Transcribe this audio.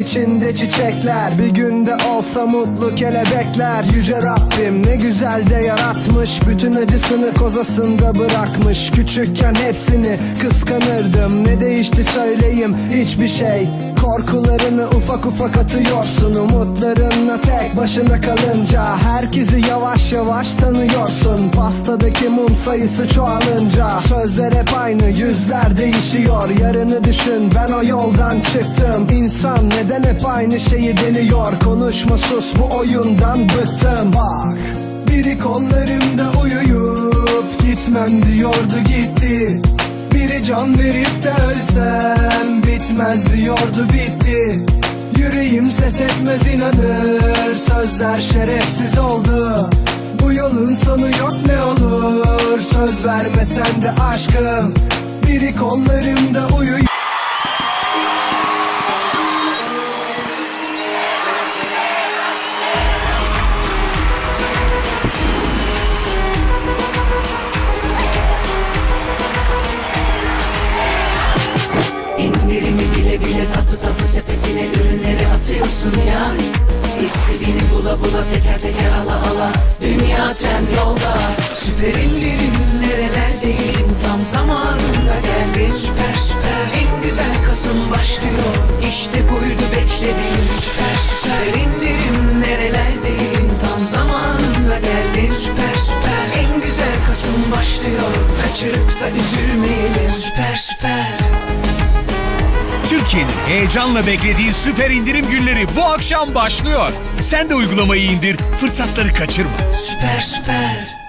İçinde çiçekler Bir günde olsa mutlu kelebekler. Yüce Rabbim ne güzel de yaratmış Bütün acısını kozasında bırakmış. Küçükken hepsini kıskanırdım Ne değişti söyleyeyim hiçbir şey. Korkularını ufak ufak atıyorsun Umutlarınla tek başına kalınca. Herkesi yavaş yavaş tanıyorsun Pastadaki mum sayısı çoğalınca. Sözler hep aynı yüzler değişiyor. Yarını düşün ben o yoldan çıktım neden hep aynı şeyi deniyor? Konuşma sus bu oyundan bıktım. Bak biri kollarımda uyuyup Gitmem diyordu gitti. Biri can verip de ölsem Bitmez diyordu bitti. Yüreğim ses etmez inanır Sözler şerefsiz oldu. Bu yolun sonu yok ne olur Söz vermesen de aşkım. Biri kollarımda uyuyor bile tatlı tatlı sepetine ürünleri atıyorsun ya. İstediğini bula bula teker teker ala ala. Dünya trend yolda. Süper indirim nerelerdeyim Tam zamanında geldin Süper süper. En güzel Kasım başlıyor. İşte buydu beklediğim. Süper süper. İndirim nerelerdeyim Tam zamanında geldin Süper süper. En güzel Kasım başlıyor. Kaçırıp da üzülmeyelim. Süper süper Türkiye'nin heyecanla beklediği süper indirim günleri bu akşam başlıyor. Sen de uygulamayı indir, fırsatları kaçırma. Süper süper